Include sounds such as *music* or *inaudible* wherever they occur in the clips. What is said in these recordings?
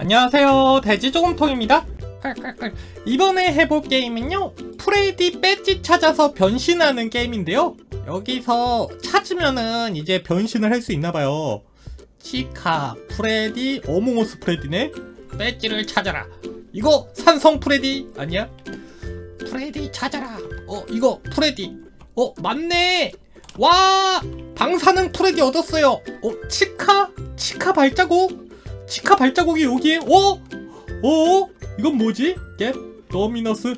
안녕하세요. 돼지조금통입니다. 이번에 해볼 게임은요. 프레디 배지 찾아서 변신하는 게임인데요. 여기서 찾으면은 이제 변신을 할 수 있나봐요. 치카 프레디 어몽어스 프레디네. 배지를 찾아라. 이거 산성 프레디 아니야? 프레디 찾아라. 어 이거 프레디. 어 맞네. 와! 방사능 프레디 얻었어요. 어 치카? 치카 발자국 치카 발자국이 여기에? 어? 어? 이건 뭐지? 겟 더미너스?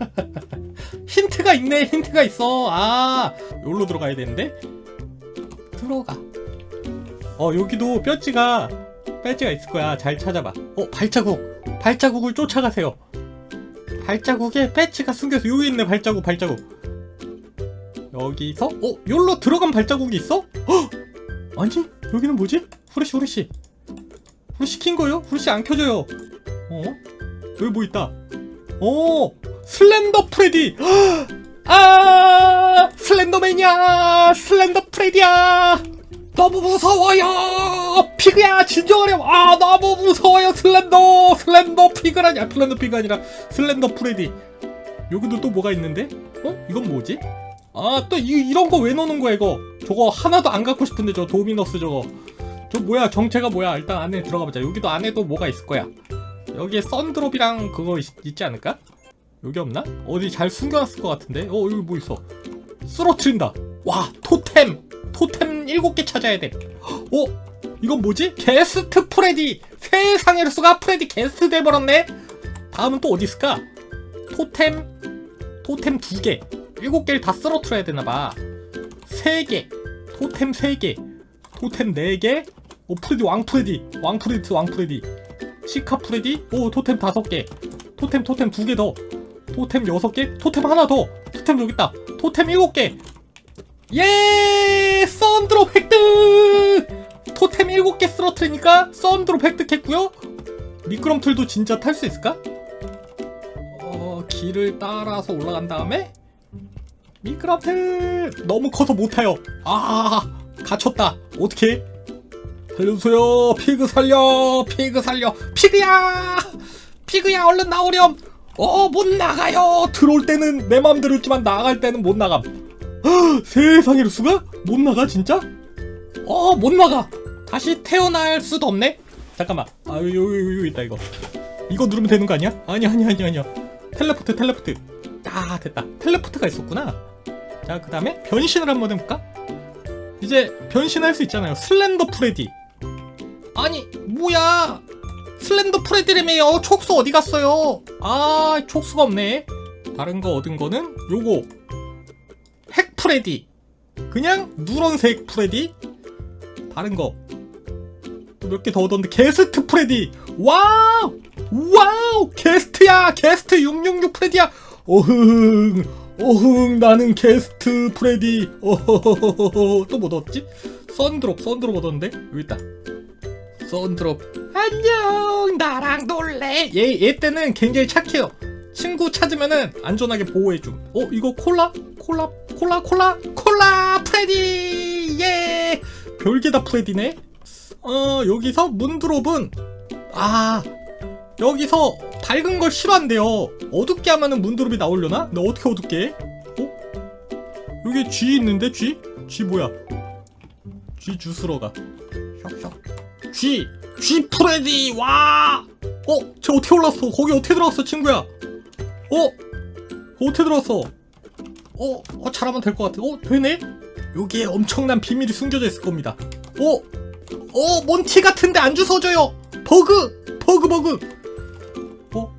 *laughs* 힌트가 있네 힌트가 있어. 아 여기로 들어가야 되는데? 들어가. 어 여기도 뼈지가 뼈지가 있을 거야. 잘 찾아봐. 어 발자국. 발자국을 쫓아가세요. 발자국에 배지가 숨겨서 여기 있네 발자국 발자국. 여기서? 어 여기로 들어간 발자국이 있어? *gasps* 헉! 아니 여기는 뭐지? 후레쉬 후레쉬 후레쉬 킨 거요? 후레쉬 안 켜져요. 어? 여기 뭐 있다. 어 슬렌더 프레디. 헉! *gasps* 아 슬렌더맨이야. 슬렌더 프레디야. 너무 무서워요. 피그야 진정하렴 아 너무 무서워요 슬렌더. 슬렌더 피그라니 아 슬렌더 피그 아니라 슬렌더 프레디. 여기도 또 뭐가 있는데? 어? 이건 뭐지? 아 또 이런 거 왜 넣는 거야 이거? 저거 하나도 안 갖고 싶은데 저 도미너스 저거 저 뭐야 정체가 뭐야? 일단 안에 들어가 보자. 여기도 안에도 뭐가 있을 거야. 여기에 썬드롭이랑 그거 있, 있지 않을까? 여기 없나? 어디 잘 숨겨놨을 것 같은데? 어 여기 뭐 있어? 쓰러트린다. 와 토템! 토템 7개 찾아야 돼. 어? 이건 뭐지? 게스트 프레디! 세상의 수가 프레디 게스트 돼버렸네? 다음은 또 어디 있을까? 토템 토템 2개. 7개를 다 쓰러트려야 되나봐. 3개. 토템 3개. 토템 4개 오 프레디 왕 프레디 왕 프레디 왕프레디 시카 프레디 오 토템 5개 토템 토템 2개 더 토템 6개 토템 하나 더 토템 여기 있다 토템 7개 예! 썬드롭 획득! 토템 7개 쓰러트리니까 썬드롭 획득했고요. 미끄럼틀도 진짜 탈 수 있을까? 어, 길을 따라서 올라간 다음에 미끄럼틀 너무 커서 못 타요. 아, 갇혔다. 어떻게? 살려주세요. 피그 살려. 피그 살려. 피그야! 피그야, 얼른 나오렴. 어, 못 나가요. 들어올 때는 내 맘대로 있지만 나갈 때는 못 나감. 세상에 수가? 못 나가 진짜? 어 못 나가 다시 태어날 수도 없네 잠깐만 아 여기 여기 여기 있다 이거 이거 누르면 되는 거 아니야? 아니 아니 아니 아니야 텔레포트 텔레포트 아 됐다 텔레포트가 있었구나 자 그 다음에 변신을 한번 해볼까? 이제 변신할 수 있잖아요 슬렌더 프레디 아니 뭐야? 슬렌더 프레디라며요. 촉수 어디 갔어요? 아 촉수가 없네. 다른 거 얻은 거는 요거. 핵 프레디. 그냥 누런색 프레디? 다른 거. 또몇개 더 얻었는데 게스트 프레디. 와우! 와우! 게스트야! 게스트 666 프레디야. 어흥! 어흥! 나는 게스트 프레디. 어허허허허 또 뭐 얻었지? 썬드롭 썬드롭 얻었는데? 여기 있다 썬드롭 안녕 나랑 놀래 얘, 얘 때는 굉장히 착해요 친구 찾으면은 안전하게 보호해줌. 어, 이거 콜라? 콜라? 콜라? 콜라? 콜라! 프레디! 예! 별게 다 프레디네? 어, 여기서 문드롭은, 아, 여기서 밝은 걸 싫어한대요. 어둡게 하면은 문드롭이 나오려나? 근데 어떻게 어둡게 해? 어? 여기 G 있는데, G? G 뭐야? G 주스러 가. 슉슉. G! G 프레디! 와! 어? 쟤 어떻게 올랐어? 거기 어떻게 들어갔어, 친구야? 어? 어떻게 들어왔어? 어? 어 잘하면 될 것 같아. 어? 되네? 여기에 엄청난 비밀이 숨겨져 있을 겁니다. 어? 어? 몬티 같은데 안 주워져요! 버그! 버그 버그! 어?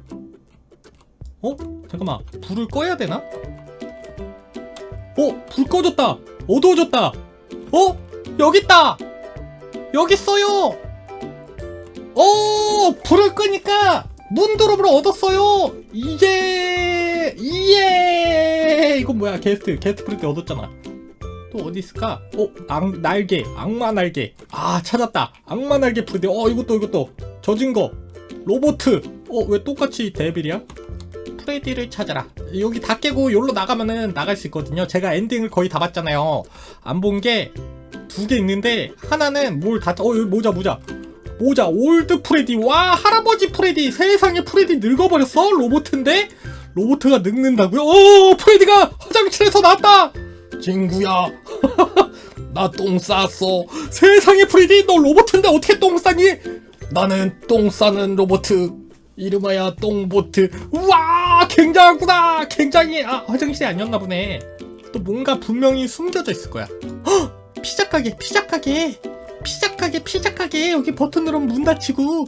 어? 잠깐만. 불을 꺼야 되나? 어? 불 꺼졌다! 어두워졌다! 어? 여기 있다! 여기 있어요! 어! 불을 끄니까 문드롭을 얻었어요! 이제, 이에! 이건 뭐야, 게스트. 게스트 프리트 얻었잖아. 또 어디 있을까? 어, 악, 날개. 악마 날개. 아, 찾았다. 악마 날개 프리트. 어, 이것도, 이것도. 젖은 거. 로보트. 어, 왜 똑같이 데빌이야? 프레디를 찾아라. 여기 다 깨고 여기로 나가면은 나갈 수 있거든요. 제가 엔딩을 거의 다 봤잖아요. 안 본 게 두 개 있는데, 하나는 뭘 다, 어, 여기 모자, 모자. 모자 올드 프레디. 와 할아버지 프레디. 세상에 프레디 늙어버렸어? 로보트인데? 로보트가 늙는다고요? 오 프레디가 화장실에서 나왔다! 친구야. *laughs* 나 똥 쌌어. 세상에 프레디 너 로보트인데 어떻게 똥 싸니? 나는 똥 싸는 로보트 이름하여 똥보트. 우와 굉장하구나. 굉장히 아 화장실이 아니었나 보네. 또 뭔가 분명히 숨겨져 있을 거야. 헉! 피자 가게 피자 가게. 여기 버튼 누르면 문 닫히고.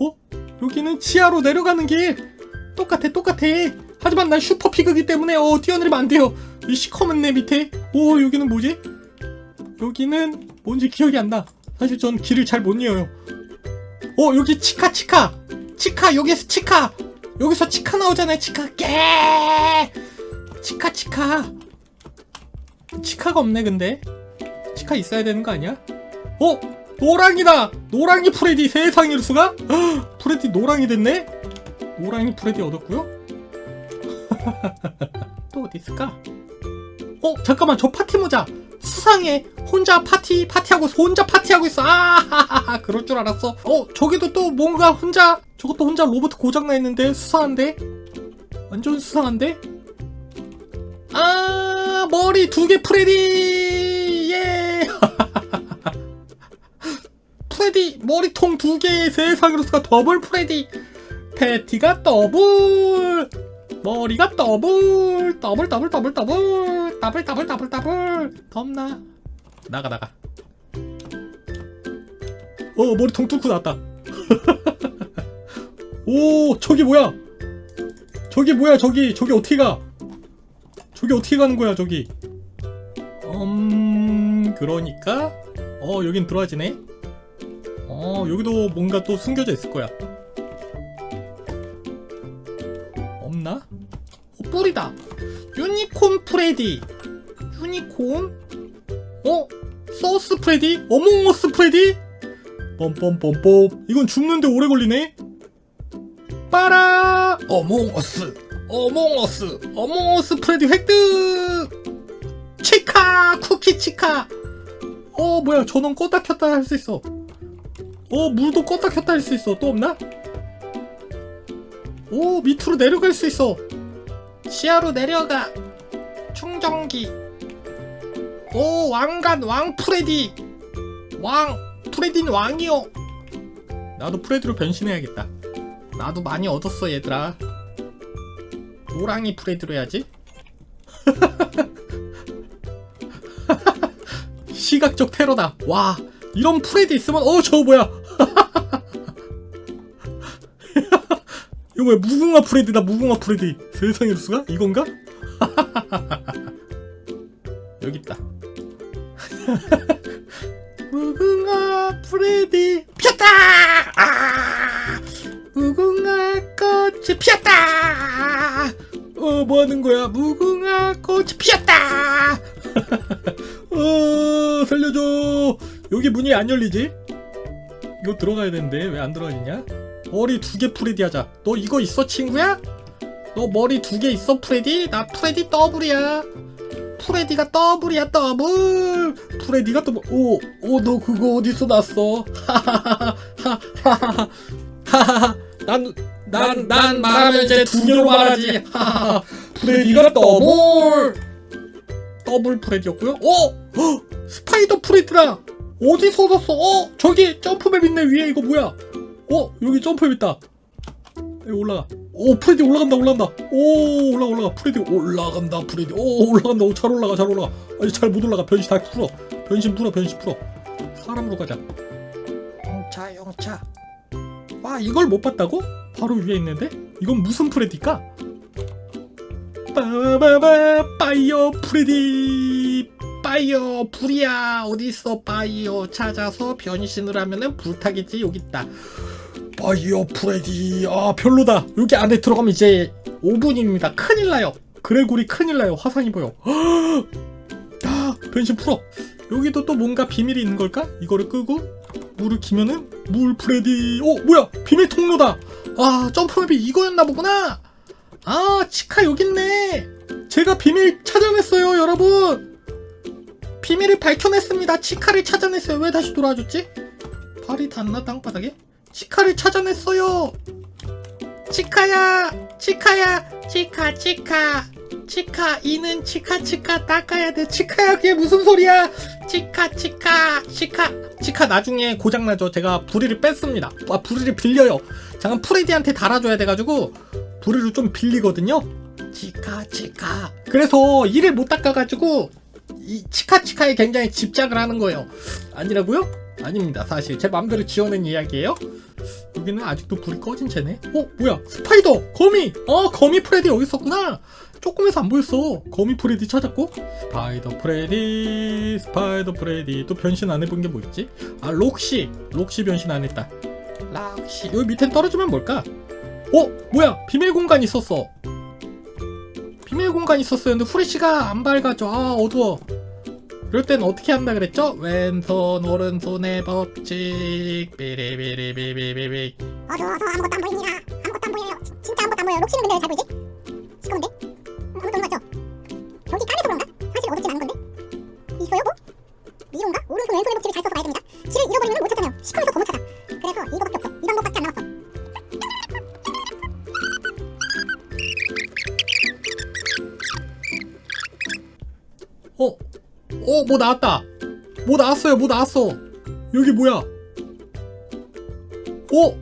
어? 여기는 지하로 내려가는 길. 똑같아 똑같아. 하지만 난 슈퍼 피그기 때문에 어 뛰어내리면 안 돼요. 이 시커먼 내 밑에. 오 여기는 뭐지? 여기는 뭔지 기억이 안 나. 사실 전 길을 잘 못 이어요. 어 여기 치카 치카. 치카 여기서 치카. 여기서 치카 나오잖아요 치카. 깨! 치카 치카. 치카가 없네 근데 치카 있어야 되는 거 아니야? 어? 노랑이다! 노랑이 프레디 세상일 수가? 헉, 프레디 노랑이 됐네? 노랑이 프레디 얻었고요 *laughs* 또 어디 있을까? 어 잠깐만 저 파티 모자 수상해 혼자 파티 파티하고 혼자 파티하고 있어 아 그럴 줄 알았어 어 저기도 또 뭔가 혼자 저것도 혼자 로봇 고장나 있는데 수상한데 완전 수상한데 아 머리 두 개 프레디 프레디 머리통 두개 세상으로서가 더블 프레디. 패티가 더블. 머리가 더블. 더블 더블 더블 더블. 더블 더블 더블 더블. 덥나. 나가 나가. 어 머리통 뚫고 나왔다. *laughs* 오 저기 뭐야? 저기 뭐야 저기? 저기 어떻게 가? 저기 어떻게 가는 거야 저기? 음 그러니까? 어 여긴 들어와지네 어 여기도 뭔가 또 숨겨져 있을 거야. 없나? 어, 뿔이다. 유니콘 프레디. 유니콘? 어? 소스 프레디? 어몽어스 프레디? 뻔뻔뻔뻔 이건 죽는데 오래 걸리네. 빠라! 어몽어스. 어몽어스. 어몽어스 프레디 획득! 치카! 쿠키 치카! 어 뭐야. 저놈 껐다 켰다 할 수 있어 어 물도 껐다 켰다 할 수 있어. 또 없나? 오 밑으로 내려갈 수 있어. 지하로 내려가. 충전기. 오 왕관 왕 프레디. 왕 프레디는 왕이요. 나도 프레디로 변신해야겠다. 나도 많이 얻었어 얘들아. 노랑이 프레디로 해야지. *laughs* 시각적 테러다. 와 이런 프레디 있으면 어 저거 뭐야 이거 뭐야 무궁화 프레디다 무궁화 프레디 세상에 수가? 이건가? *laughs* 여기 있다. *laughs* 무궁화 프레디 피었다! 아! 무궁화 꽃이 피었다! 어 뭐하는 거야? 무궁화 꽃이 피었다! *laughs* 어 살려줘. 여기 문이 안 열리지? 이거 들어가야 되는데 왜 안 들어가지냐? 머리 두 개 프레디 하자. 너 이거 있어 친구야? 너 머리 두 개 있어 프레디? 나 프레디 더블이야. 프레디가 더블이야 더블. 프레디가 더블. 오, 오, 너 그거 어디서 났어? 하하하하. *laughs* 하하하. 난, 난, 난 말하면 이제 두 개로 말하지. 하하하. *laughs* 프레디가 더블. 더블 프레디였고요. 오, 헉, 스파이더 프레디다. 어디서 얻었어? 어, 저기 점프맵 있네 위에 이거 뭐야? 어 여기 점프맵 있다. 여기 올라가. 오 프레디 올라간다 올라간다. 오 올라가 올라가. 프레디 올라간다 프레디. 오 올라간다. 오, 잘 올라가 잘 올라가. 아니 잘 못 올라가. 변신 다 풀어. 변신 풀어 변신 풀어. 사람으로 가자. 영차 영차. 와 이걸 못 봤다고? 바로 위에 있는데? 이건 무슨 프레디일까? 빠바바 파이어 프레디. 파이어 불이야. 어딨어? 파이어 찾아서 변신을 하면은 불타겠지. 여기 있다 파이어 프레디. 아 별로다. 여기 안에 들어가면 이제 5분입니다. 큰일 나요. 그레고리 큰일 나요. 화상이 보여. *gasps* 아 변신 풀어. 여기도 또 뭔가 비밀이 있는 걸까? 이거를 끄고 물을 키면은 물 프레디. 어 뭐야? 비밀 통로다. 아 점프맵이 이거였나 보구나. 아 치카 여기 있네. 제가 비밀 찾아냈어요 여러분. 비밀을 밝혀냈습니다. 치카를 찾아냈어요. 왜 다시 돌아와줬지? 발이 닿나 땅바닥에? 치카를 찾아냈어요. 치카야, 치카야, 치카, 치카, 치카 이는 치카 치카 닦아야 돼. 치카야 그게 무슨 소리야? 치카, 치카, 치카, 치카 나중에 고장 나죠. 제가 부리를 뺐습니다. 아 부리를 빌려요. 잠깐 프레디한테 달아줘야 돼가지고 부리를 좀 빌리거든요. 치카, 치카. 그래서 이를 못 닦아가지고 이 치카치카에 굉장히 집착을 하는 거예요. 아니라고요? 아닙니다. 사실 제 마음대로 지어낸 이야기예요. 여기는 아직도 불이 꺼진 채네. 어 뭐야 스파이더 거미. 어 거미 프레디 여기 있었구나. 조금해서 안 보였어. 거미 프레디 찾았고 스파이더 프레디 스파이더 프레디 또 변신 안 해본 게 뭐 있지? 아 록시 록시 변신 안 했다. 록시 여기 밑에 떨어지면 뭘까? 어 뭐야 비밀 공간 있었어. 비밀 공간 있었어요. 근데 후레쉬가 안 밝아져. 아 어두워. 그럴 땐 어떻게 한다 그랬죠? 왼손 오른손의 법칙 삐리비리비비비비 어두워서 아무것도 안 보입니다. 아무것도 안 보여요. 지- 진짜 아무것도 안 보여요. 록시는 근데 잘 보이지? 시커먼데? 어, 뭐 나왔다. 뭐 나왔어요, 뭐 나왔어. 여기 뭐야? 오!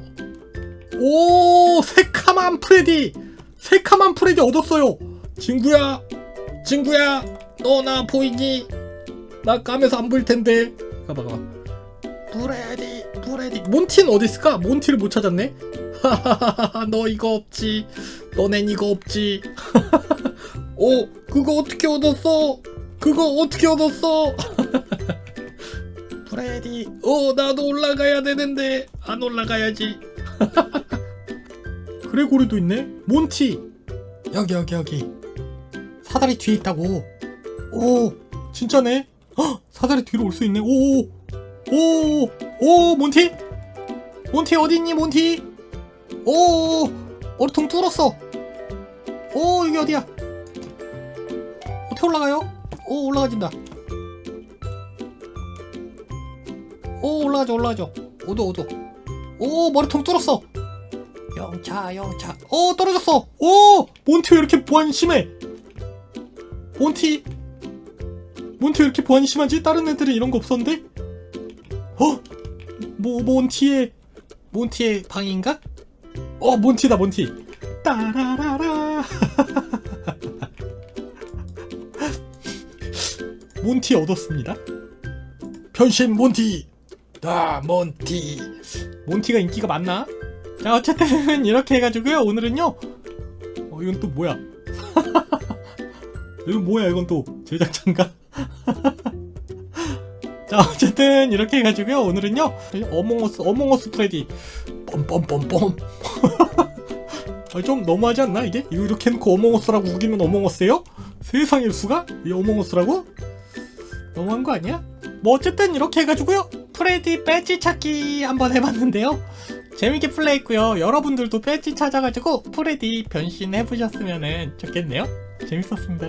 오! 새카만 프레디! 새카만 프레디 얻었어요! 친구야! 친구야! 너 나 보이니? 나 까매서 안 보일 텐데. 가봐, 가봐. 프레디, 프레디. 몬티는 어디 있을까? 몬티를 못 찾았네? 하하하하, 너 이거 없지. 너넨 이거 없지. *laughs* 오, 그거 어떻게 얻었어? 그거 어떻게 얻었어? *laughs* 프레디, 어, 나도 올라가야 되는데, 안 올라가야지. *laughs* 그레고리도 있네? 몬티! 여기, 여기, 여기. 사다리 뒤에 있다고. 오, 진짜네? 헉, 사다리 뒤로 올 수 있네. 오, 오, 오, 몬티? 몬티 어딨니, 몬티? 오, 머리통 뚫었어. 오, 여기 어디야? 어떻게 올라가요? 오 올라가진다. 오 올라가죠 올라가죠 오도 오도. 오 머리통 뚫었어. 영차 영차. 오 떨어졌어. 오 몬티 왜 이렇게 보안이 심해. 몬티. 몬티 왜 이렇게 보안이 심하지? 다른 애들은 이런 거 없었는데? 어? 뭐 몬티의 몬티의 방인가? 어 몬티다 몬티. 따라라라 *laughs* 몬티 얻었습니다. 변신 몬티. 아 몬티. 몬티가 인기가 많나? 자 어쨌든 이렇게 해가지고요. 오늘은요. 어 이건 또 뭐야? *laughs* 이건 뭐야? 이건 또 제작자인가? *laughs* 자 어쨌든 이렇게 해가지고요. 오늘은요. 어몽어스 어몽어스 프레디. 뻔뻔뻔뻔. *laughs* 아, 좀 너무하지 않나 이게? 이거 이렇게 해놓고 어몽어스라고 우기면 어몽어스예요? 세상일 수가? 이 어몽어스라고? 너무한 거 아니야? 뭐 어쨌든 이렇게 해가지고요. 프레디 배지 찾기 한번 해봤는데요. 재밌게 플레이했고요. 여러분들도 배지 찾아가지고 프레디 변신해보셨으면 좋겠네요. 재밌었습니다